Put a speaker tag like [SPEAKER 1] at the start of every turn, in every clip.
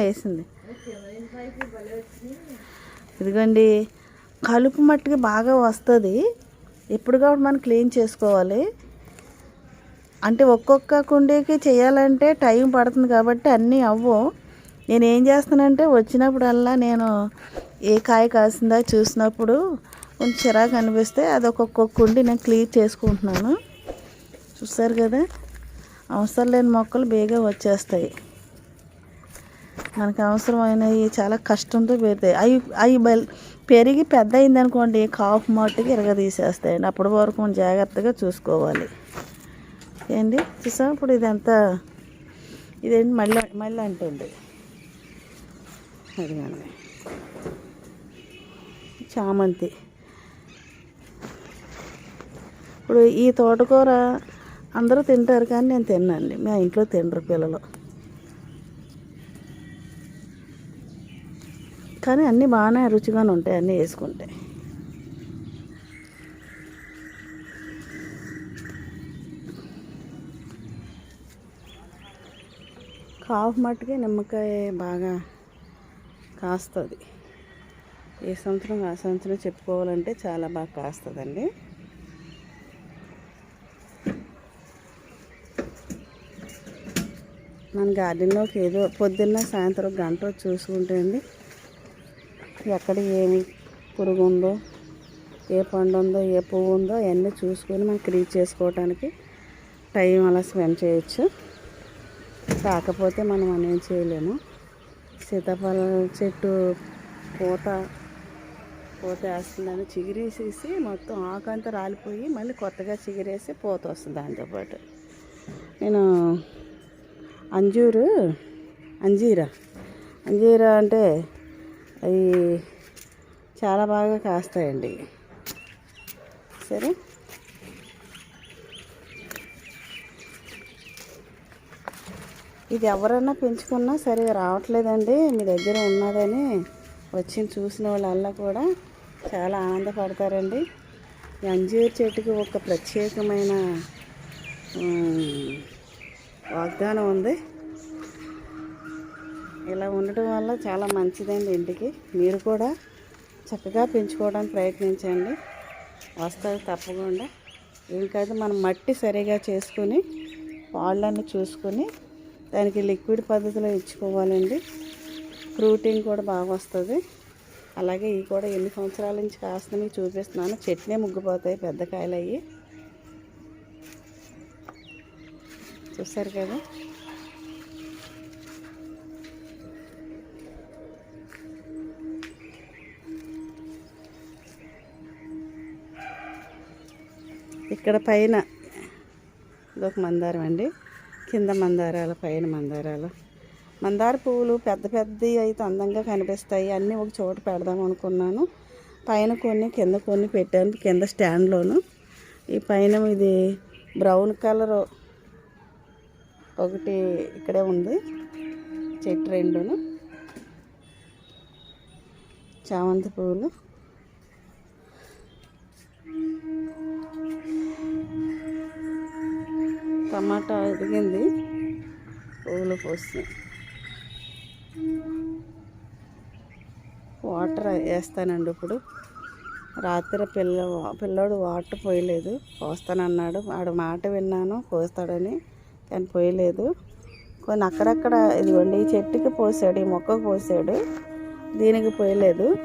[SPEAKER 1] వేసింది. ఇదిగోండి కలుపు మట్టికి బాగా వస్తుంది. ఎప్పుడు కాబట్టి మనం క్లీన్ చేసుకోవాలి. అంటే ఒక్కొక్క కుండీకి చేయాలంటే టైం పడుతుంది కాబట్టి అన్నీ అవ్వవు నేను ఏం చేస్తానంటే వచ్చినప్పుడల్లా నేను ఏ కాయ కాసిందా చూసినప్పుడు కొంచెం చిరాకు అనిపిస్తే అది ఒక్కొక్క కుండి నేను క్లీన్ చేసుకుంటున్నాను. చూస్తారు కదా? అవసరం లేని మొక్కలు బేగా వచ్చేస్తాయి. మనకు అవసరమైనవి చాలా కష్టంతో పెడతాయి. అవి అవి బల్ పెరిగి పెద్ద అయింది అనుకోండి కాఫ్ మట్టుకి ఇరగదీసేస్తాయండి. అప్పటి వరకు మనం జాగ్రత్తగా చూసుకోవాలి. ఏంటి చూసా ఇప్పుడు ఇదంతా ఇదేంటి? మళ్ళీ మళ్ళీ అంటుంది. అదిగోండి. చామంతి. ఇప్పుడు ఈ తోటకూర అందరూ తింటారు కానీ నేను తిన్నాండి మా ఇంట్లో తినరు పిల్లలు. కానీ అన్నీ బాగానే రుచిగానే ఉంటాయి అన్నీ వేసుకుంటే. కాఫ్ మట్టుకే నిమ్మకాయ బాగా కాస్తుంది. ఏ సంవత్సరం ఆ సంవత్సరం చెప్పుకోవాలంటే చాలా బాగా కాస్తుందండి. మన గార్డెన్లోకి ఏదో పొద్దున్న సాయంత్రం గంట చూసుకుంటే అండి ఎక్కడ ఏమి పురుగు ఉందో ఏ పండు ఉందో ఏ పువ్వు ఉందో అవన్నీ చూసుకొని మనం క్లీన్ చేసుకోవడానికి టైం అలా స్పెండ్ చేయొచ్చు. కాకపోతే మనం అనేం చేయలేము. సీతాఫల చెట్టు పూత పూత వేస్తుందని చిగిరేసేసి మొత్తం ఆకంతా రాలిపోయి మళ్ళీ కొత్తగా చిగిరేసి పూత వస్తుంది దాంతోపాటు నేను అంజూరు అంజీరా. అంజీరా అంటే అవి చాలా బాగా కాస్తాయండి. సరే. ఇది ఎవరన్నా పెంచుకున్నా సరిగా రావట్లేదండి. మీ దగ్గర ఉన్నదని వచ్చి చూసిన వాళ్ళల్లా కూడా చాలా ఆనందపడతారండి. అంజీర్ చెట్టుకి ఒక ప్రత్యేకమైన వాగ్దానం ఉంది. ఇలా ఉండటం వల్ల చాలా మంచిదండి ఇంటికి. మీరు కూడా చక్కగా పెంచుకోవడానికి ప్రయత్నించండి. వస్తుంది తప్పకుండా. ఇంకైతే మనం మట్టి సరిగా చేసుకొని వాళ్ళని చూసుకొని దానికి లిక్విడ్ పద్ధతిలో ఇచ్చుకోవాలండి. ఫ్రూటింగ్ కూడా బాగా వస్తుంది. అలాగే ఇవి కూడా ఎన్ని సంవత్సరాల నుంచి కాస్తున్నాయి చూపిస్తున్నాను. చెట్నే ముగ్గిపోతాయి పెద్ద కాయలు అయ్యి చూసారు కదా? ఇక్కడ పైన ఇదొక మందారం అండి. కింద మందారాలు పైన మందారాలు. మందార పువ్వులు పెద్ద పెద్దవి అయితే అందంగా కనిపిస్తాయి. అన్నీ ఒక చోట పెడదాం అనుకున్నాను. పైన కొన్ని కింద కొన్ని పెట్టాను. కింద స్టాండ్లోను ఈ పైన ఇది బ్రౌన్ కలర్ ఒకటి ఇక్కడే ఉంది. చెట్టు రెండును. చామంతి పువ్వులు. టమాటా ఎదిగింది పువ్వులు పోసి. వాటర్ వేస్తానండి ఇప్పుడు. రాత్రి పిల్ల పిల్లోడు వాటర్ పోయలేదు. పోస్తానన్నాడు. వాడు మాట విన్నాను పోస్తాడని. కానీ పోయలేదు. కొన్ని అక్కడక్కడ ఇదిగోండి ఈ చెట్టుకి పోసాడు ఈ మొక్కకు పోసాడు. దీనికి పోయలేదు.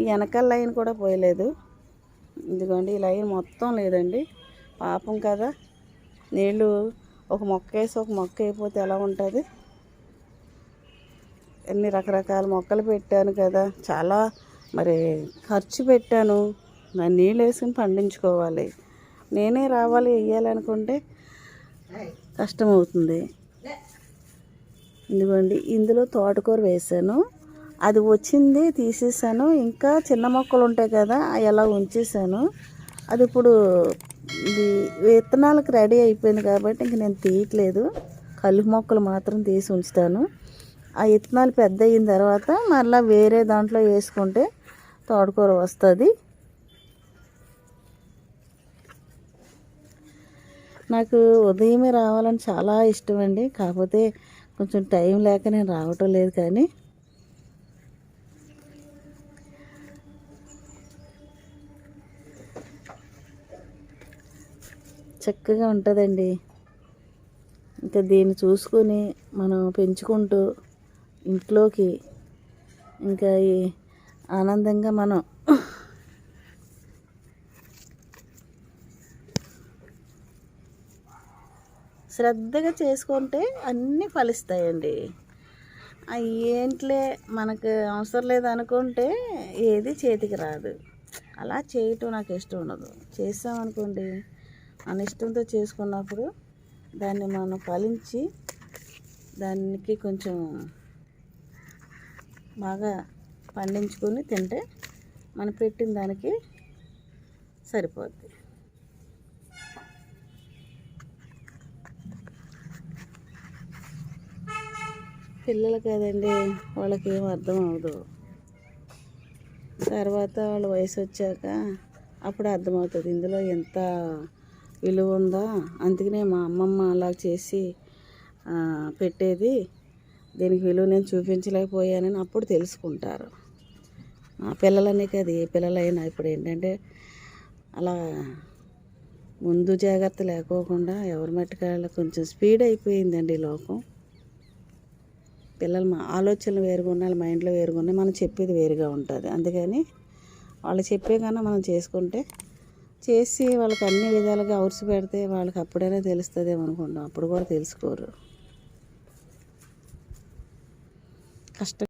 [SPEAKER 1] ఈ వెనకాల లైన్ కూడా పోయలేదు. ఇదిగోండి ఈ లైన్ మొత్తం లేదండి. పాపం కదా. నీళ్ళు ఒక మొక్క వేసి ఒక మొక్క అయిపోతే ఎలా ఉంటుంది? ఎన్ని రకరకాల మొక్కలు పెట్టాను కదా చాలా మరి ఖర్చు పెట్టాను. దాన్ని నీళ్ళు వేసుకుని పండించుకోవాలి. నేనే రావాలి వేయాలనుకుంటే కష్టమవుతుంది. ఇదిగోండి ఇందులో తోటకూర వేసాను. అది వచ్చింది తీసేసాను. ఇంకా చిన్న మొక్కలు ఉంటాయి కదా అవి ఎలా ఉంచేసాను. అది ఇప్పుడు ఇది విత్తనాలకు రెడీ అయిపోయింది కాబట్టి ఇంక నేను తీయట్లేదు. కలుపు మొక్కలు మాత్రం తీసి ఉంచుతాను. ఆ విత్తనాలు పెద్ద అయిన తర్వాత మళ్ళీ వేరే దాంట్లో వేసుకుంటే తోటకూర వస్తుంది. నాకు ఉదయమే రావాలని చాలా ఇష్టం అండి. కాకపోతే కొంచెం టైం లేక నేను రావటం లేదు కానీ చక్కగా ఉంటుందండి. ఇంకా దీన్ని చూసుకొని మనం పెంచుకుంటూ ఇంట్లోకి ఇంకా ఈ ఆనందంగా మనం శ్రద్ధగా చేసుకుంటే అన్నీ ఫలిస్తాయండి. ఏంట్లే మనకు అవసరం లేదు అనుకుంటే ఏది చేతికి రాదు. అలా చేయటం నాకు ఇష్టం ఉండదు. చేసామనుకోండి అనిష్టంతో చేసుకున్నప్పుడు దాన్ని మనం ఫలించి దానికి కొంచెం బాగా పండించుకొని తింటే మనం పెట్టిన దానికి సరిపోద్ది. పిల్లలు కదండి వాళ్ళకి ఏం అర్థం అవ్వదు. తర్వాత వాళ్ళ వయసు వచ్చాక అప్పుడు అర్థమవుతుంది ఇందులో ఎంత విలువ ఉందా? అందుకనే మా అమ్మమ్మ అలా చేసి పెట్టేది. దీనికి విలువ నేను చూపించలేకపోయానని అప్పుడు తెలుసుకుంటారు. మా పిల్లలనే కదా ఏ పిల్లలైనా ఇప్పుడు ఏంటంటే అలా ముందు జాగ్రత్త లేకోకుండా ఎవరి మట్టుకాళ్ళ కొంచెం స్పీడ్ అయిపోయిందండి లోకం. పిల్లలు మా ఆలోచనలు వేరుగా ఉన్నాయి మైండ్లో వేరుగా ఉన్నాయి మనం చెప్పేది వేరుగా ఉంటుంది. అందుకని వాళ్ళు చెప్పే కన్నా మనం చేసుకుంటే చేసి వాళ్ళకి అన్ని విధాలుగా అవస పెడితే వాళ్ళకి అప్పుడైనా తెలుస్తుందేమో అనుకుంటాం అప్పుడు కూడా తెలుసుకోరు. కష్టం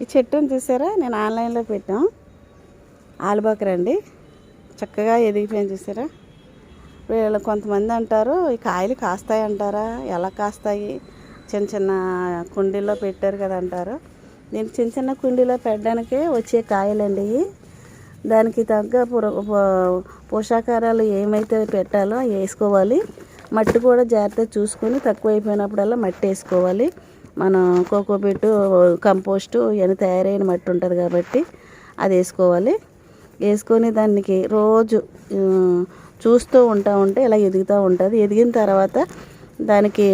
[SPEAKER 1] ఈ చెట్టుని చూసారా? నేను ఆన్లైన్లో పెట్టాం. ఆలుబాకరండి చక్కగా ఎదిగిపోయాను చూసారా? వీళ్ళు కొంతమంది అంటారు ఈ కాయలు కాస్తాయి అంటారా? ఎలా కాస్తాయి? చిన్న చిన్న కుండీల్లో పెట్టారు కదా అంటారు. నేను చిన్న చిన్న కుండీలో పెట్టడానికే వచ్చే కాయలండి ఇవి. దానికి తగ్గ పుర ఏమైతే పెట్టాలో వేసుకోవాలి. మట్టి కూడా జాగ్రత్తగా చూసుకొని తక్కువ అయిపోయినప్పుడల్లా మట్టి వేసుకోవాలి. మనం కోకోబిట్టు కంపోస్టు ఇవన్నీ తయారైన మట్టి ఉంటుంది కాబట్టి అది వేసుకోవాలి. వేసుకొని దానికి రోజు చూస్తూ ఉంటా ఉంటే ఇలా ఎదుగుతూ ఉంటుంది. ఎదిగిన తర్వాత దానికి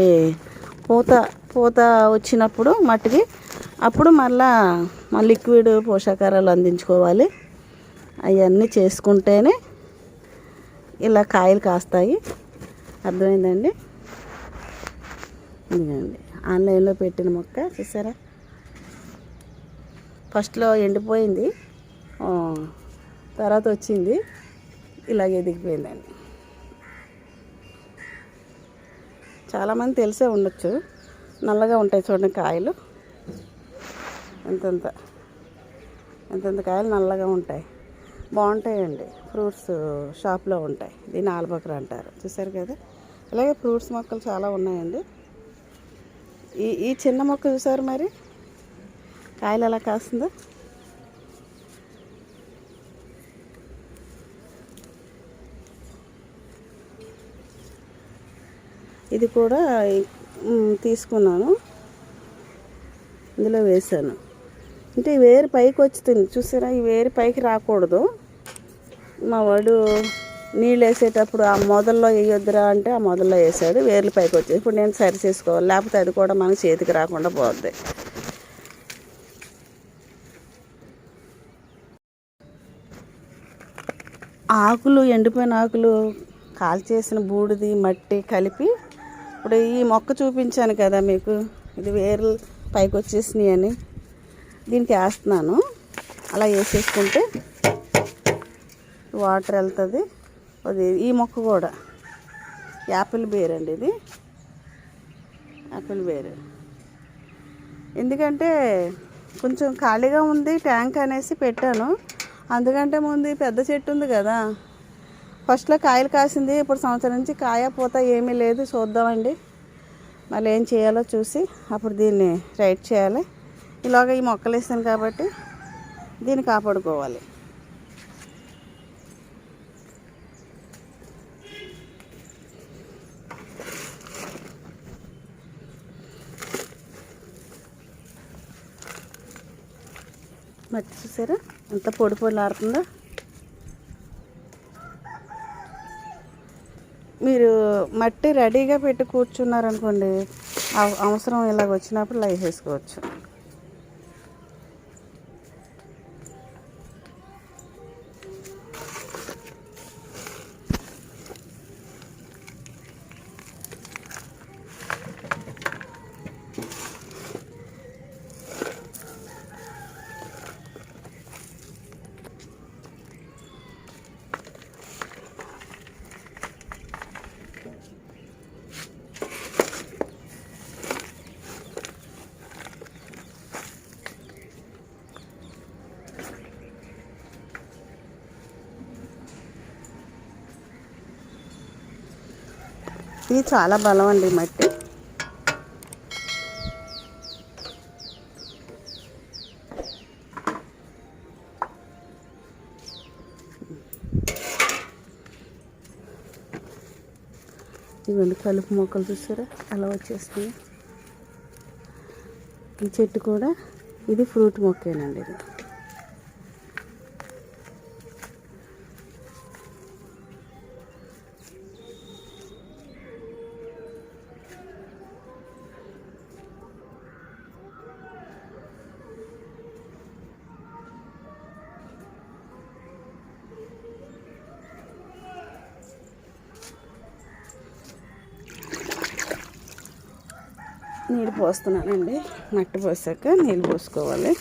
[SPEAKER 1] పూత పూత వచ్చినప్పుడు మట్టికి అప్పుడు మళ్ళా మా లిక్విడ్ పోషకారాలు అందించుకోవాలి. అవన్నీ చేసుకుంటేనే ఇలా కాయలు కాస్తాయి. అర్థమైందండి? ఇదిగోండి. ఆన్లైన్లో పెట్టిన మొక్క చూసారా? ఫస్ట్లో ఎండిపోయింది. తర్వాత వచ్చింది. ఇలాగ ఎదిగిపోయిందండి. చాలామంది తెలిసే ఉండొచ్చు. నల్లగా ఉంటాయి చూడండి కాయలు. ఎంతెంత ఎంతెంత కాయలు నల్లగా ఉంటాయి. బాగుంటాయండి. ఫ్రూట్స్ షాప్లో ఉంటాయి. దీన్ని ఆల్బకర అంటారు. చూసారు కదా? అలాగే ఫ్రూట్స్ మొక్కలు చాలా ఉన్నాయండి. ఈ ఈ చిన్న మొక్క చూసారు మరి? కాయలు ఎలా కాస్తుందో? ఇది కూడా తీసుకున్నాను. ఇందులో వేసాను అంటే ఈ వేరు పైకి వచ్చింది. చూసారా? ఈ వేరు పైకి రాకూడదు. మా వాడు నీళ్ళు వేసేటప్పుడు ఆ మొదల్లో వేయొద్దురా అంటే ఆ మొదల్లో వేసాడు వేర్లు పైకి వచ్చేది ఇప్పుడు నేను సరి చేసుకోవాలి లేకపోతే అది కూడా మనకు చేతికి రాకుండా పోద్ది. ఆకులు ఎండిపోయిన ఆకులు కాల్చేసిన బూడిది మట్టి కలిపి ఇప్పుడు ఈ మొక్క చూపించాను కదా మీకు ఇది వేర్లు పైకి వచ్చేసినాయి అని. దీనికి వేస్తున్నాను. అలా వేసేసుకుంటే వాటర్ వెళ్తుంది. అది ఈ మొక్క కూడా. యాపిల్ బేర్ అండి ఇది. యాపిల్ బేర్. ఎందుకంటే కొంచెం ఖాళీగా ఉంది ట్యాంక్ అనేసి పెట్టాను. అందుకంటే ముందు పెద్ద చెట్టు ఉంది కదా. ఫస్ట్లో కాయలు కాసింది ఇప్పుడు సంవత్సరం నుంచి కాయ పూత ఏమీ లేదు చూద్దామండి. మళ్ళీ ఏం చేయాలో చూసి అప్పుడు దీన్ని రైట్ చేయాలి. ఇలాగ ఈ మొక్కలు వేసాను కాబట్టి దీన్ని కాపాడుకోవాలి. మట్టి చూసారా? ఎంత పొడి పొడి ఆడుతుందో మీరు మట్టి రెడీగా పెట్టి కూర్చున్నారనుకోండి అవ- అవసరం ఇలాగ వచ్చినప్పుడు లైవ్ వేసుకోవచ్చు. ఇది చాలా బలం అండి ఈ మట్టి. ఇవన్నీ కలుపు మొక్కలు చూసారా? అలా వచ్చేస్తుంది ఈ చెట్టు కూడా ఇది ఫ్రూట్ మొక్కేనండి ఇది. నీళ్ళు పోస్తున్నానండి. మట్టి పోసాక నీళ్ళు పోసుకోవాలి.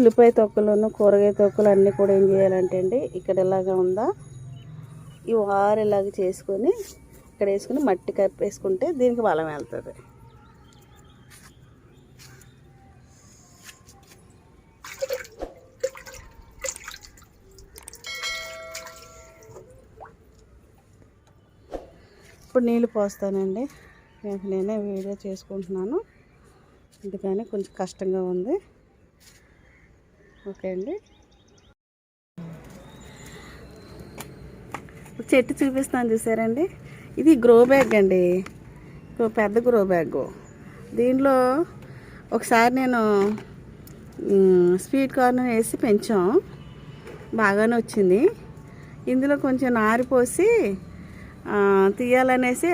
[SPEAKER 1] ఉల్లిపాయ తొక్కలను కూరగాయ తొక్కలు అన్నీ కూడా ఏం చేయాలంటే అండి ఇక్కడ ఇలాగా ఉందా? ఈ వారు ఇలాగ చేసుకొని ఇక్కడ వేసుకుని మట్టి కప్పేసుకుంటే దీనికి బలం వెళ్తుంది. ఇప్పుడు నీళ్ళు పోస్తానండి. నేనే వీడియో చేసుకుంటున్నాను. అందుకని కొంచెం కష్టంగా ఉంది. ఓకే అండి. చెట్టు చూపిస్తాను చూసారండి. ఇది గ్రో బ్యాగ్ అండి. పెద్ద గ్రో బ్యాగ్ దీనిలో ఒకసారి నేను స్వీట్ కార్న్ వేసి పెంచాం. బాగానే వచ్చింది. ఇందులో కొంచెం నారి పోసి తీయాలనేసి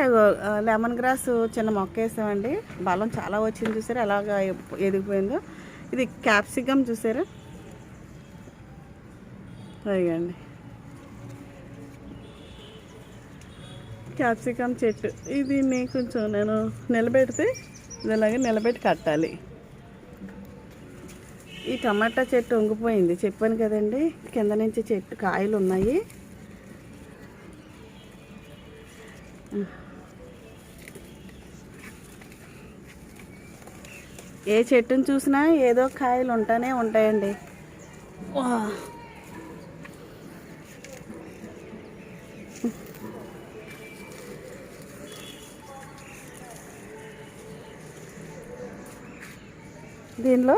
[SPEAKER 1] లెమన్ గ్రాస్ చిన్న మొక్క వేసామండి. బలం చాలా వచ్చింది చూసారు? ఎలాగ ఎదిగిపోయిందో. ఇది క్యాప్సికమ్ చూసారా? అదిగండి క్యాప్సికమ్ చెట్టు. ఇది కొంచెం నేను నిలబెడితే ఇది ఇలాగే నిలబెట్టి కట్టాలి. ఈ టమాటా చెట్టు వంగిపోయింది చెప్పాను కదండి కింద నుంచి చెట్టు కాయలు ఉన్నాయి. ఏ చెట్టుని చూసినా ఏదో కాయలు ఉంటానే ఉంటాయండి. దీనిలో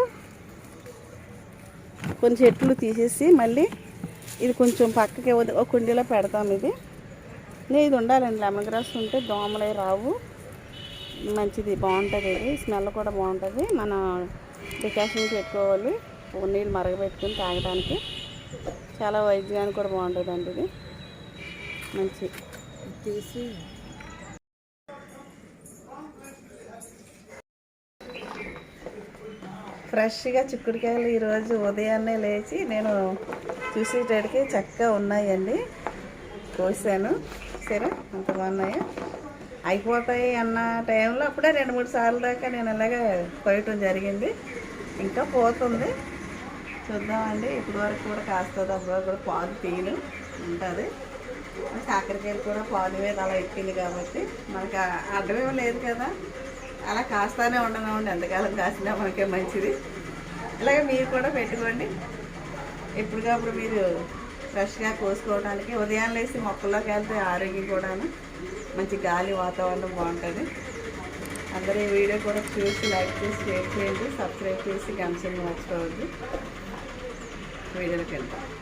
[SPEAKER 1] కొన్ని చెట్లు తీసేసి మళ్ళీ ఇది కొంచెం పక్కకి ఒక కుండీలో పెడతాం ఇది. ఇది ఉండాలండి. లెమన్ గ్రాస్ ఉంటే దోమలే రావు. మంచిది బాగుంటుంది. ఇది స్మెల్ కూడా బాగుంటుంది. మన డికాషన్ పెట్టుకోవాలి. నీళ్ళు మరగబెట్టుకుని తాగడానికి. చాలా వైద్యానికి కూడా బాగుంటుంది ఇది. మంచి.
[SPEAKER 2] తీసి
[SPEAKER 1] ఫ్రెష్గా చిక్కుడుకాయలు ఈరోజు ఉదయాన్నే లేచి నేను చూసేటడికి చక్కగా ఉన్నాయండి. కోసాను. సరే అంత బాగున్నాయా? అయిపోతాయి అన్న టైంలో అప్పుడే రెండు మూడు సార్లు దాకా నేను అలాగే కొయ్యటం జరిగింది. ఇంకా పోతుంది. చూద్దామండి. ఇప్పుడు వరకు కూడా కాస్తుంది అప్పుడు కూడా పాలు తీను ఉంటుంది. కాకరకాయలు కూడా పాలు మీద అలా ఎక్కింది కాబట్టి మనకి ఆ- అడ్డమేం లేదు కదా. అలా కాస్తానే ఉండనండి ఎంతకాలం కాసినా మనకే మంచిది. ఇలాగే మీరు కూడా పెట్టుకోండి. ఎప్పటికప్పుడు మీరు ఫ్రెష్గా కోసుకోవడానికి ఉదయం లేసి మొక్కల్లోకి వెళ్తే ఆరోగ్యం కూడాను మంచి గాలి వాతావరణం బాగుంటుంది. అందరూ ఈ వీడియో కూడా చూసి లైక్ చేసి షేర్ చేయండి. సబ్స్క్రైబ్ చేసి గంటలు మర్చిపోవద్దు. వీడియోకి వెళ్తాం